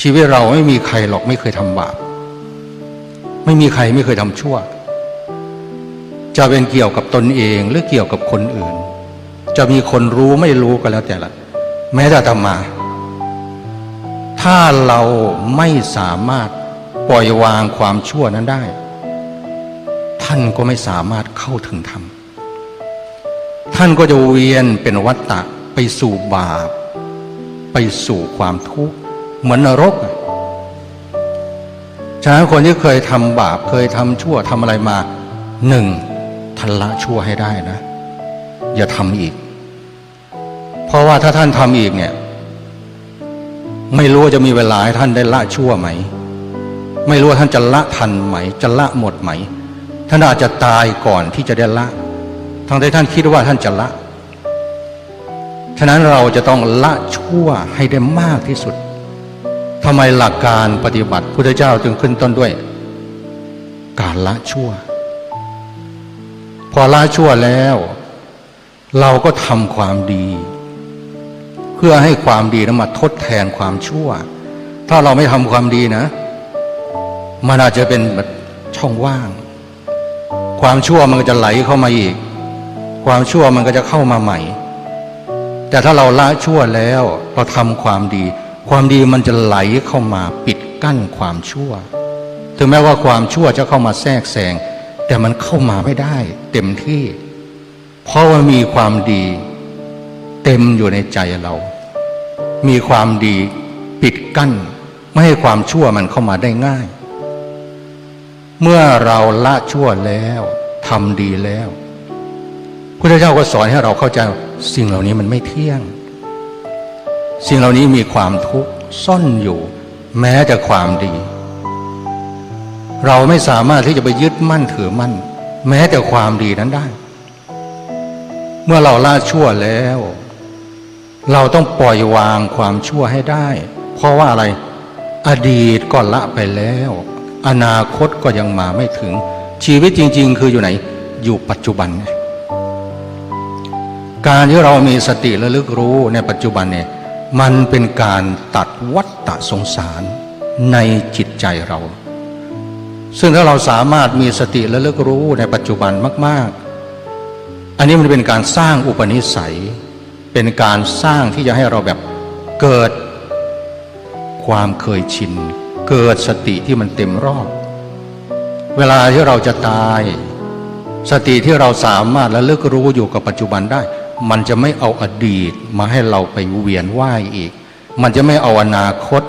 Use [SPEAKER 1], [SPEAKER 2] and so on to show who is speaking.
[SPEAKER 1] ชีวิตเราไม่มีใครหรอกไม่เคยทำบาปไม่มีใครไม่เคยทำชั่ว จะเป็นเกี่ยวกับตนเองหรือเกี่ยวกับคนอื่น จะมีคนรู้ไม่รู้ก็แล้วแต่ละ แม้แต่ธรรมา ถ้าเราไม่สามารถปล่อยวางความชั่วนั้นได้ ท่านก็ไม่สามารถเข้าถึงธรรมท่านก็จะเวียนเป็นวัฏฏะไปสู่บาป ไปสู่ความทุกข์ เหมือนนรกฉะนั้นคนที่เคยทำบาปเคยทำชั่วทำอะไรมาหนึ่งทันละชั่วให้ได้นะ อย่าทำอีก เพราะว่าถ้าท่านทำอีกเนี่ย ไม่รู้ว่าจะมีเวลาให้ท่านได้ละชั่วไหม ไม่รู้ว่าท่านจะละทันไหม จะละหมดไหม ท่านอาจจะตายก่อนที่จะได้ละ ทั้งที่ท่านคิดว่าท่านจะละ ฉะนั้นเราจะต้องละชั่วให้ได้มากที่สุด ทำไมหลักการปฏิบัติพุทธเจ้าจึงขึ้นต้นด้วย การละชั่ว พอละชั่วแล้ว เราก็ทำความดี เพื่อให้ความดีนั้นมาทดแทนความชั่ว ถ้าเราไม่ทำความดีนะ มันอาจจะเป็นแบบช่องว่าง ความชั่วมันก็จะไหลเข้ามาอีก ความชั่วมันก็จะเข้ามาใหม่ แต่ถ้าเราละชั่วแล้วเราทำความดี ความดีมันจะไหลเข้ามาปิดกั้นความชั่ว ถึงแม้ว่าความชั่วจะเข้ามาแทรกแซงแต่มันเข้ามาไม่ได้ เต็มที่ เพราะว่ามีความดี เต็มอยู่ในใจเรา มีความดีปิดกั้น ไม่ให้ความชั่วมันเข้ามาได้ง่าย เมื่อเราละชั่วแล้วทำดีแล้วพุทธเจ้าก็สอนให้เราเข้าใจสิ่งเหล่านี้มันไม่เที่ยง สิ่งเหล่านี้มีความทุกข์ซ่อนอยู่ แม้แต่ความดี เราไม่สามารถที่จะไปยึดมั่นถือมั่น แม้แต่ความดีนั้นได้ เมื่อเราละชั่วแล้ว เราต้องปล่อยวางความชั่วให้ได้ เพราะว่าอะไรอดีตก็ละไปแล้ว อนาคตก็ยังมาไม่ถึง ชีวิตจริง ๆ คืออยู่ไหน อยู่ปัจจุบัน การที่เรามีสติระลึกรู้ในปัจจุบันเนี่ย มันเป็นการตัดวัฏฏะสงสารในจิตใจเรา ซึ่งถ้าเราสามารถมีสติระเลึกรู้ในปัจจุบันมาก ๆ อันนี้มันเป็นการสร้างอุปนิสัย เป็นการสร้างที่จะให้เราแบบเกิดความเคยชิน เกิดสติที่มันเต็มรอบ เวลาที่เราจะตาย สติที่เราสามารถระเลึกรู้อยู่กับปัจจุบันได้ มันจะไม่เอาอดีตมาให้เราไปเวียนว่ายอีก มันจะไม่เอาอนาคต